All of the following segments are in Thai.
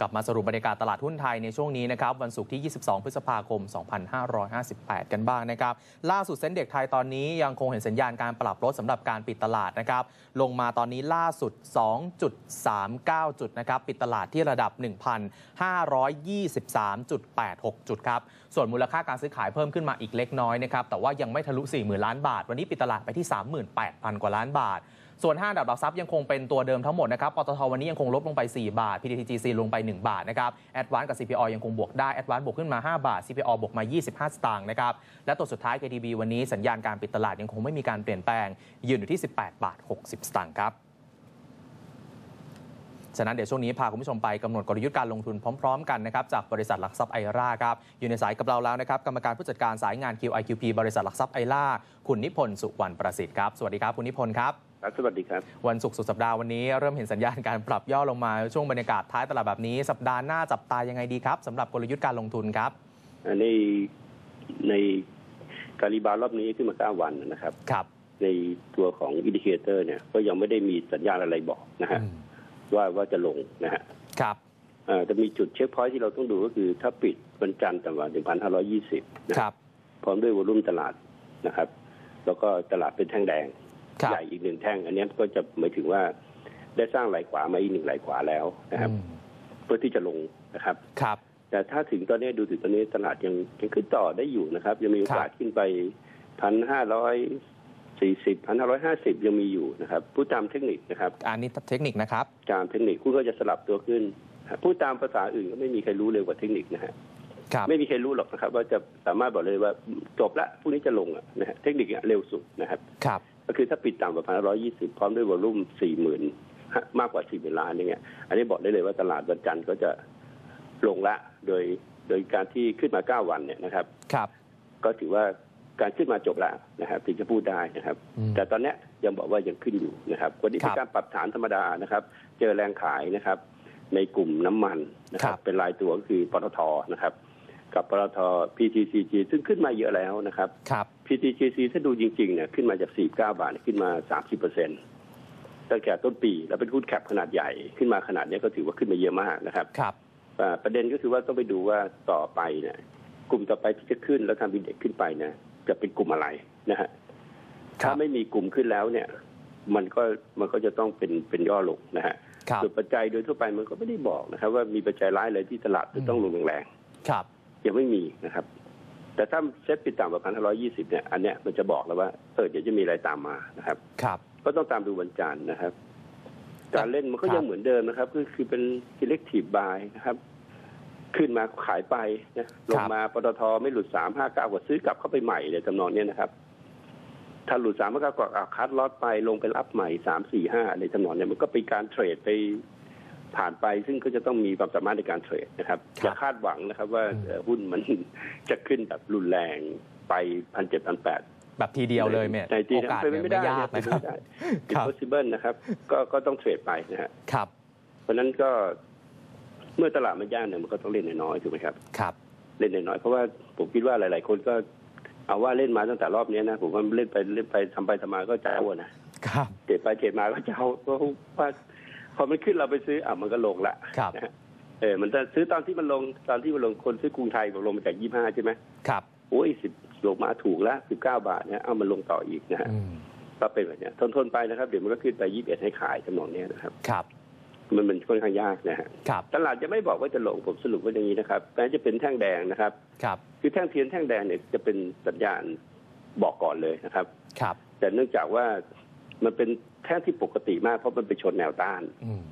กลับมาสรุปบรรยากาศตลาดหุ้นไทยในช่วงนี้นะครับวันศุกร์ที่ 22 พฤษภาคม 2558 กันบ้างนะครับ ล่าสุดเซ็นเด็กไทยตอนนี้ยังคงเห็นสัญญาณการปรับลดสำหรับการปิดตลาดนะครับ ลงมาตอนนี้ล่าสุด 2.39 จุดนะครับ ปิดตลาดที่ระดับ 1,523.86 จุดครับ ส่วนมูลค่าการซื้อขายเพิ่มขึ้นมาอีกเล็กน้อยนะครับ แต่ว่ายังไม่ทะลุ 40,000 ล้านบาท วันนี้ปิดตลาดไปที่ 38,000 กว่าล้านบาท ส่วน 5 อันดับหลักทรัพย์ยังคงเป็นตัวเดิมทั้งหมดนะครับ ปตทวันนี้ยังคงลดลงไป 4 บาท PTTGC ลงไป 1 บาทนะครับ แอดวานกับ CPO ยังคงบวกได้ แอดวานบวกขึ้นมา 5 บาท CPO บวกมา 25 สตางค์นะครับ และตัวสุดท้าย KTB วันนี้สัญญาณการปิดตลาดยังคงไม่มีการเปลี่ยนแปลง ยืนอยู่ที่ 18 บาท 60 สตางค์ครับฉะนั้นเดี๋ยวช่วงนี้พาคุณผู้ชมไปกำหนดกลยุทธ์การลงทุนพร้อมๆกันนะครับจากบริษัทหลักทรัพย์ไอราครับอยู่ในสายกับเราแล้วนะครับกรรมการผู้จัดการสายงาน QIQP บริษัทหลักทรัพย์ไอราคุณนิพนธ์สุวรรณประสิทธิ์ครับสวัสดีครับคุณนิพนธ์ครับ ครับสวัสดีครับ วันศุกร์สุดสัปดาห์วันนี้เริ่มเห็นสัญญาณการปรับย่อลงมาช่วงบรรยากาศท้ายตลาดแบบนี้ สัปดาห์หน้าจับตายังไงดีครับสำหรับกลยุทธ์การลงทุนครับ ในในการรีบาวด์รอบนี้ขึ้นมา9วันนะครับ ครับ ในตัวของอินดิเคเตอร์เนี่ยก็ยังไม่ได้มีสัญญาณอะไรบอกนะฮะอืมว่าว่าจะลงนะฮะครับ เอ่อจะมีจุดเช็คพอยท์ที่เราต้องดูก็คือ ถ้าปิดวันจันทร์ต่ำกว่า1,520นะครับ พร้อมด้วยวอลุ่มตลาดนะครับ แล้วก็ตลาดเป็นแท่งแดงครับ ใหญ่อีกหนึ่งแท่ง อันนี้ก็จะหมายถึงว่าได้สร้างไหลขวามาอีกหนึ่งไหลขวาแล้วนะครับอืมเพื่อที่จะลงนะครับครับ แต่ถ้าถึงตอนนี้ดูถึงตอนนี้ตลาดยังยังขึ้นต่อได้อยู่นะครับ ยังมีโอกาสขึ้นไปพันห้าร้อยสี่สิบพันห้าร้อยห้าสิบยังมีอยู่นะครับพูดตามเทคนิคนะครับ อันนี้เทคนิคนะครับตามเทคนิคคุณก็จะสลับตัวขึ้นพูดตามภาษาอื่นก็ไม่มีใครรู้เร็วกว่าเทคนิคนะฮะครับไม่มีใครรู้หรอกนะครับ ว่าจะสามารถบอกเลยว่าจบละพรุ่งนี้จะลงอะนะฮะเทคนิคอะเร็วสุดนะครับครับ ก็คือถ้าปิดต่ำกว่าพันร้อยยี่สิบพร้อมด้วยวอลุ่มสี่หมื่นมากกว่าสี่หมื่นล้านอย่างเงี้ยอันนี้บอกได้เลยว่าตลาดวันจันทร์ก็จะลงละโดยโดยการที่ขึ้นมาเก้าวันเนี่ยนะครับ ครับ ก็ถือว่าการขึ้นมาจบแล้วนะครับถึงจะพูดได้นะครับอืมแต่ตอนเนี้ยยังบอกว่ายังขึ้นอยู่นะครับวันนี้ครัเป็บนการปรับฐานธรรมดานะครับ เจอแรงขายนะครับ ในกลุ่มน้ำมันนะคครัรับบเป็นรายตัวก็คือปตทนะครับ กับปตท PTCG ซึ่งขึ้นมาเยอะแล้วนะครับ ครับ PTGC ถ้าดูจริงๆเนี่ยขึ้นมาจาก 49 บาทเนี่ยขึ้นมา 30เปอร์เซ็นต์ตั้งแต่ต้นปีแล้วเป็นหุ้นแคปขนาดใหญ่ขึ้นมาขนาดนี้ก็ถือว่าขึ้นมาเยอะมากนะครับครับอ่าประเด็นก็คือว่าต้องไปดูว่าต่อไปเนี่ยกลุ่มต่อไปที่จะขึ้นแล้วทำอินเด็กซ์ขึ้นไปเนี่ยจะเป็นกลุ่มอะไรนะฮะครัถ้าบไม่มีกลุ่มขึ้นแล้วเนี่ย มันก็มันก็จะต้องเป็นเป็นย่อลงนะฮะครับส่วนปัจจัยโดยทั่วไปมันก็ไม่ได้บอกนะครับ ว่ามีปัจจัยร้ายอะไรที่ตลาดจะต้องลงแรงครับๆ ยังไม่มีนะครับ แต่ถ้าเซ็ตปิดต่ำกว่าพันห้าร้อยี่สิบเนี่ยอันเนี้ยมันจะบอกแล้วว่าเออเดี๋ยวจะมีอะไรตามมานะครับ ครับ ก็ต้องตามดูวันจันทร์นะครับ การเล่นมันก็ครับยังเหมือนเดิมนะครับ ก็คือเป็น selective buy นะครับ ขึ้นมาขายไปนะลงมาปตทไม่หลุดสามห้าเก้ากว่าซื้อกลับเข้าไปใหม่เลยจำนองเนี้ยนะครับถ้าหลุดสามห้าเก้ากว่าอะคัดลอตไปลงไปรับใหม่สามสี่ห้าอะไรจำนองเนี้ยมันก็เป็นการเทรดไป ผ่านไปซึ่งก็จะต้องมีความสามารถในการเทรดนะครับครับอย่าคาดหวังนะครับว่าเอ่อหุ้นมันจะขึ้นแบบรุนแรงไปพันเจ็ดพันแปดแบบทีเดียวเลยเนี่ยในทีโอนั้นกาสเป็นไปเนี่ยไม่ไม่ได้ยากเป็นะนคไปรับไม่ได้ครับ impossible นะครับ ก็ก็ต้องเทรดไปนะฮะครับ เพราะฉะนั้นก็เมื่อตลาดมันย่างเนี่ยมันก็ต้องเล่นน้อยๆถูกไหมครับครับ เล่นน้อยๆเพราะว่าผมคิดว่าหลาย ๆ คนก็เอาว่าเล่นมาตั้งแต่รอบนี้นะผมว่าเล่นไปเล่นไปทำไปทำมาก็เจ้าอะนะครับเทรดไปเทรดมาก็เจ้าเพราะว่า พอมันขึ้นเราไปซื้ออะมันก็ลงละครับนะฮะเออมันจะซื้อตอนที่มันลงตอนที่มันลงคนซื้อกรุงไทยบอกลงมาจากยี่ห้าใช่ไหมครับโอ้ยสิบลงมาถูกแล้วสิบเก้าบาทเนี่ยเอามันลงต่ออีกนะฮะอืมก็เป็นแบบเนี้ยทนทนๆไปนะครับ เดี๋ยวมันก็ขึ้นไปยี่สิบเอ็ดให้ขายจำนวนเนี้ยนะครับ ครับ มันมันค่อนข้างยากนะฮะครับตลาดจะไม่บอกว่าจะลงผมสรุปว่าอย่างนี้นะครับแม้จะเป็นแท่งแดงนะครับ ครับ คือแท่งเทียนแท่งแดงเนี่ยจะเป็นสัญญาณบอกก่อนเลยนะครับ ครับ แต่เนื่องจากว่า มันเป็นแท่งที่ปกติมากเพราะมันไปชนแนวต้านอืม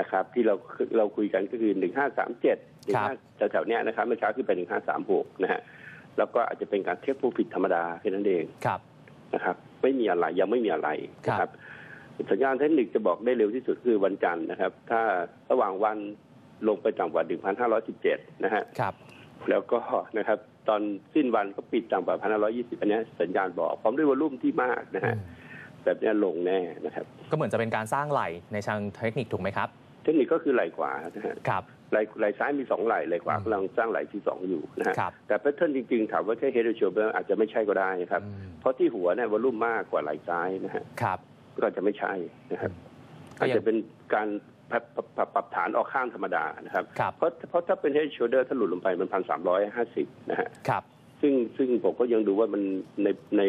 นะครับ ที่เราเราคุยกันก็คือหนึ่งห้าสามเจ็ดหนึ่ครังบห้าแถวๆเนี้ยนะครับเมื่อเช้าขึ้นไปหนึ่งห้าสามหกนะฮะแล้วก็อาจจะเป็นการเทียบผู้ผิดธรรมดาแค่นั้นเองครับนะครับ ไม่มีอะไรยังไม่มีอะไรนะคครัรับบสัญญาณเทคนิคจะบอกได้เร็วที่สุดคือวันจันทร์นะครับ ถ้าระหว่างวันลงไปต่ำกว่า 1,517 นะฮะครับ แล้วก็นะครับ ตอนสิ้นวันก็ปิดต่ำกว่า 1,520 อันเนี้ยสัญญาณบอกพร้อมด้วยวอลุ่มที่มากนะฮะอืม แบบเนี้ยลงแน่นะครับ ก็เหมือนจะเป็นการสร้างไหลในเชิงเทคนิคถูกไหมครับ เทคนิคก็คือไหลขวานะฮะครับไหลไหลซ้ายมีสองไหลไหลขวาอืมกำลังสร้างไหลที่สองอยู่นะฮะครับแต่แพทเทิร์นจริงๆ ถามว่าใช่เฮดเชอร์อาจจะไม่ใช่ก็ได้นะครับอืมเพราะที่หัวเนี่ยวอลุ่มมากกว่าไหลซ้ายนะฮะครับก็จะไม่ใช่นะครับก็อาจยังจะเป็นการปรับปรับปรับปรับฐานออกข้างธรรมดานะครับครับเพราะเพราะถ้าเป็น head shoulder ถ้าหลุดลงไปมันพันสามร้อยห้าสิบนะฮะครับซึ่งซึ่งผมก็ยังดูว่ามันในใน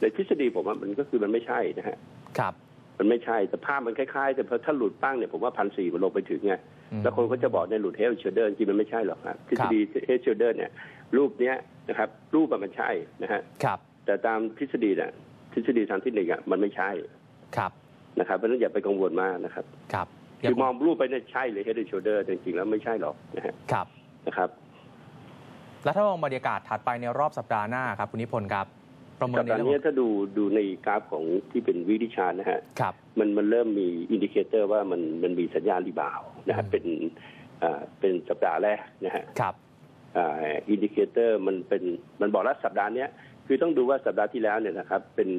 ในทฤษฎีผมว่ามันก็คือมันไม่ใช่นะฮะครับ มันไม่ใช่แต่ภาพมันคล้ายๆ แต่พอถ้าหลุดปั้งเนี่ยผมว่าพันสี่มันลงไปถึงไงอืมแล้วคนก็จะบอกในยหลุด head shoulder จริงๆมันไม่ใช่หรอกครับทฤษฎี head shoulder เนี่ย รูปเนี้ยนะครับ รูปอะมันใช่นะฮะครับ แต่ตามทฤษฎีเนี่ยทฤษฎีทางเทคนิคอะมันไม่ใช่ครับนะครับเพราะฉะนั้นอย่าไปกังวลมากนะครับครับคือมองรูปไปเนี่ยใช่เลย head and shoulder แต่จริงๆแล้วไม่ใช่หรอกนะฮะครับนะครับ แล้วถ้ามองบรรยากาศถัดไปในรอบสัปดาห์หน้าครับคุณนิพนธ์ครับ ประเมินสัปในดาห์เรื่องนี้ของถ้าดูดูในกราฟของที่เป็นวิดิชาร์นะฮะครับมันมันเริ่มมีอินดิเคเตอร์ว่ามันมันมีสัญญาณรีบาวด์นะฮะอืมเป็นอ่าเป็นสัปดาห์แรกนะฮะครับอ่าอินดิเคเตอร์มันเป็นมันบอกแล้วสัปดาห์เนี้ยคือต้องดูว่าสัปดาห์ที่แล้วเนี่ยนะครับ เป็น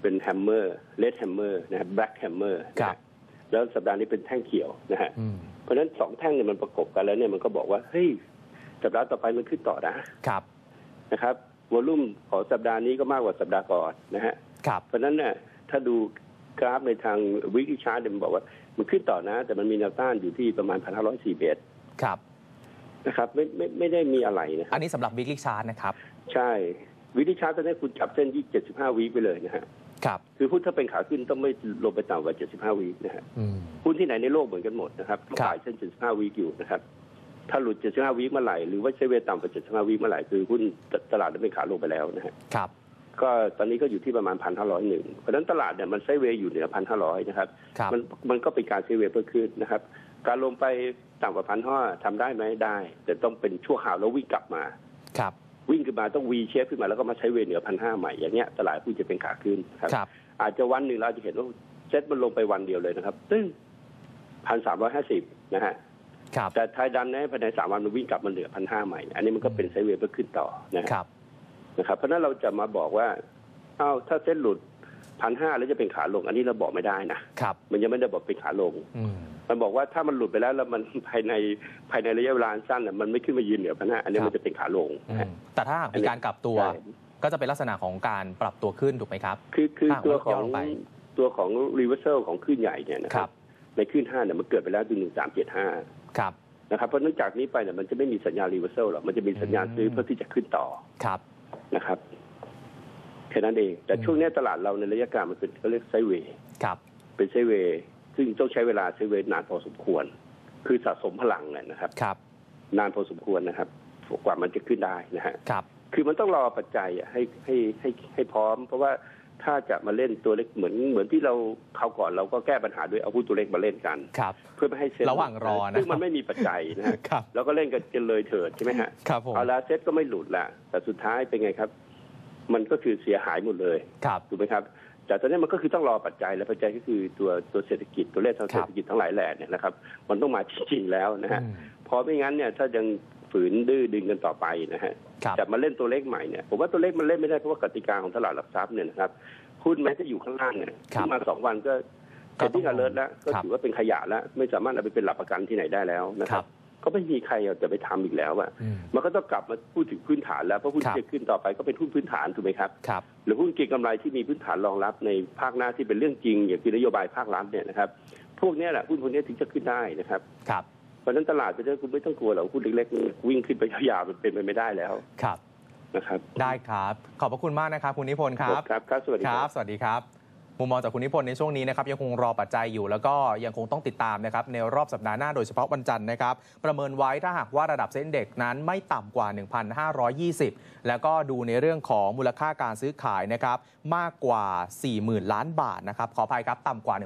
เป็นแฮมเมอร์เลดแฮมเมอร์นะฮะแบล็กแฮมเมอร์ครับแล้วสัปดาห์นี้เป็นแท่งเขียวนะฮะอืมเพราะฉะนั้นสองแท่งเนี่ยมันประกบกันแล้วเนี่ยมันก็บอกว่าเฮ้ยสัปดาห์ต่อไปมันขึ้นต่อนะครับนะครับ วอลุ่มของสัปดาห์นี้ก็มากกว่าสัปดาห์ก่อนนะฮะครับเพราะฉะนั้นเนี่ยถ้าดูกราฟในทางวิกิชาร์ดมันบอกว่า มันขึ้นต่อนะ แต่มันมีแนวต้านอยู่ที่ประมาณพันห้าร้อยสี่เบสครับนะครับไม่ไม่ไม่ได้มีอะไรนะคอัรับนนี้สำหรับวิกฤตชาร์ตนะครับ ใช่วิกิชาร์ดตอนนี้คุณจับเส้นที่เจ็ดสิบห้าวีไปเลยนะฮะครับคือหุ้นถ้าเป็นขาขึ้นต้องไม่ลงไปต่ำกว่าเจ็ดสิบห้าวีนะฮะอืมหุ้นที่ไหนในโลกเหมือนกันหมดนะครับต้องครับขายเส้นเจ็ดสิบห้าวีอยู่นะครับ ถ้าหลุดเจ็ดสิบห้าวีเมื่อไหร่ หรือว่าใช้เวลต่ำกว่าเจ็ดสิบห้าวีเมื่อไหร่ คือหุ้นตลาดนั้นเป็นขาลงไปแล้วนะฮะครับ ก็ตอนนี้ก็อยู่ที่ประมาณพันห้าร้อยหนึ่งเพราะฉะนั้นตลาดเนี่ยมันไซด์เวย์อยู่เหนือพันห้าร้อยนะครับครับ มันมันก็เป็นการไซด์เวย์เพิ่มขึ้นนะครับ การลงไปต่ำกว่าพันห้าทำได้ไหมได้ แต่ต้องเป็นชั่วคราวแล้ววิ่งกลับมา ครับวิ่งขึ้นมาต้องวีเชฟขึ้นมาแล้วก็มาใช้เวย์เหนือพันห้าใหม่อย่างเงี้ยตลาดหุ้นจะเป็นขาขึ้นครับครับอาจจะวันหนึ่งเราจะเห็นว่าเซ็ตมันลงไปวันเดียวเลยนะครับซึ่งพันสามร้อยห้าสิบนะฮะครับ แต่ไทยดันในภายในสามวันมันวิ่งกลับมาเหลือพันห้าใหม่ อันนี้มันก็เป็นไซด์เวย์เพื่อขึ้นต่อนะฮะครับนะครับ เพราะฉะนั้นเราจะมาบอกว่าเอ้าถ้าเส้นหลุดพันห้าแล้วจะเป็นขาลง อันนี้เราบอกไม่ได้นะครับมันยังไม่ได้บอกเป็นขาลงอืมมันบอกว่าถ้ามันหลุดไปแล้วแล้วมันภายในภายในระยะเวลาสั้นน่ะมันไม่ขึ้นมายืนเหนือพันห้าอันนี้ครับมันจะเป็นขาลงอืนะมฮะแต่ถ้าหากมีการกลับตัวใช่ก็จะเป็นลักษณะของการปรับตัวขึ้นถูกไหมครับ คือคืออ่าตัวมันขอย่องลงไปตัวของรีเวอร์เซลของคลื่นใหญ่เนี่ยนะคครัรับบ ในคลื่นห้าเนี่ยมันเกิดไปแล้วที่หนึ่งสามเจ็ดห้าครับนะครับเพราะเนื่องจากนี้ไปเนี่ยมันจะไม่มีสัญญาณรีเวอร์เซลหรอกมันจะมีสัญญาณซื้ออืมเพื่อที่จะขึ้นต่อครับนะครับแค่นั้นเอง แต่อืมช่วงนี้ตลาดเราในระยะกลางมันเป็นเขาเรียกไซด์เวย์ครับ เป็นไซด์เวย์ซึ่งต้องใช้เวลาไซด์เวย์นานพอสมควร คือสะสมพลังเนี่ยนะครับครับ นานพอสมควรนะครับกว่ามันจะขึ้นได้นะฮะครับ คือมันต้องรอปัจจัยอะให้ให้ให้ให้พร้อม เพราะว่า ถ้าจะมาเล่นตัวเล็กเหมือนเหมือนที่เราเขาวก่อนเราก็แก้ปัญหาด้วยเอาหุ้นตัวเล็กมาเล่นกัน ครับ เพื่อไม่ให้เซ็ตระหว่างรอนะซึ่งมันไม่มีปัจจัยนะฮะครับเราก็เล่นกันจนเลยเถิดใช่ไหมฮะครับผมเอาละเซ็ตก็ไม่หลุดละแต่สุดท้ายเป็นไงครับ มันก็คือเสียหายหมดเลยครับถูกไหมครับแต่ตอนนี้มันก็คือต้องรอปัจจัยและปัจจัยก็คือตัวตัวเศรษฐกิจตัวเลขทางครับเศรษฐกิจทั้งหลายแหล่เนี่ยนะครับ มันต้องมาจริงๆแล้วนะฮะอืมเพอไม่งั้นเนี่ยถ้ายัง ฝืนดื้อดึงกันต่อไปนะฮะครับจะมาเล่นตัวเลขใหม่เนี่ยผมว่าตัวเลขมันเล่นไม่ได้เพราะว่ากติกาของตลาดหลักทรัพย์เนี่ยนะครับหุ้นแม้จะอยู่ข้างล่างเนี่ยครับขึ้นมาสองวันก็ก็ก็ต้อที่งอเลิร์แล้วก็ครับถือว่าเป็นขยะแล้ว ไม่สามารถเอาไปเป็นหลักประกันที่ไหนได้แล้วนะคครัรับบก็ไม่มีใครจะไปทำอีกแล้วอะอืมมันก็ต้องกลับมาพูดถึงพื้นฐานแล้วเพราะหุ้นครับที่จะขึ้นต่อไปก็เป็นหุ้นพื้นฐานถูกไหมครับครับหรือหุ้นเก็งกำไรที่มีพื้นฐานรองรับในภาคหน้าที่เป็นเรื่องจริง อย่างที่นโยบายภาครัฐเนี่ยนะครับพวกเนี้ยแหละหุ้นพวกเนี้ยถึงจะขึ้นได้นะครับครับ เพราะฉะนั้นตลาดไปเรื่อยคุณไม่ต้องกลัวหรอกหุ้นเล็กๆนี่วิ่งขึ้นไปยาวๆมันเป็นไปไม่ได้แล้วครับนะครับ ได้ครับ ขอบพระคุณมากนะครับคุณนิพนธ์ครับ ครับครับสวัสดีคครัรับบสวัสดีครับ มุมมองจากคุณนิพนธ์ในช่วงนี้นะครับยังคงรอปัจจัยอยู่ แล้วก็ยังคงต้องติดตามนะครับในรอบสัปดาห์หน้าโดยเฉพาะวันจันทร์นะครับประเมินไว้ถ้าหากว่าระดับเส้นเด็กนั้นไม่ต่ำกว่า 1,520 แล้วก็ดูในเรื่องของมูลค่าการซื้อขายนะครับมากกว่า 40,000 ล้านบาทนะครับขออภัยครับต่ำกว่า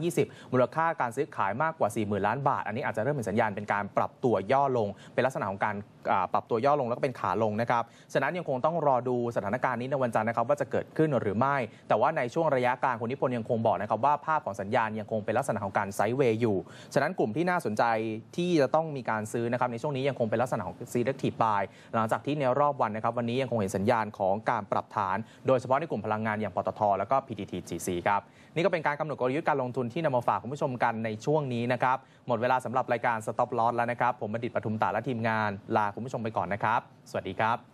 1,520 มูลค่าการซื้อขายมากกว่า 40,000 ล้านบาท อันนี้อาจจะเริ่มเป็นสัญญาณเป็นการปรับตัวย่อลง เป็นลักษณะของการปรับตัวย่อลงแล้วก็เป็นขาลงนะครับฉะนั้นยังคงต้องรอดูสถานการณ์นี้ในวันจันทร์นะครับว่าจะเกิดขึ้นหรือไม่ แต่ว่าในช่วงระยะกลางคุณนิพนธ์ยังคงบอกนะครับว่าภาพของสัญญาณยังคงเป็นลักษณะของการไซด์เวย์อยู่ ฉะนั้นกลุ่มที่น่าสนใจที่จะต้องมีการซื้อนะครับในช่วงนี้ยังคงเป็นลักษณะของ selective buy หลังจากที่ในรอบวันนะครับวันนี้ยังคงเห็นสัญญาณของการปรับฐาน โดยเฉพาะในกลุ่มพลังงานอย่างปตท แล้วก็ PTTGC ครับนี่ก็เป็นการกำหนดกลยุทธ์การลงทุนที่นำมาฝากคุณผู้ชมกันในช่วงนี้นะครับหมดเวลาสำหรับรายการ Stop Loss แล้วนะครับผมบัณฑิตปทุมตาและทีมงานลาคุณผู้ชมไปก่อนนะครับ สวัสดีครับ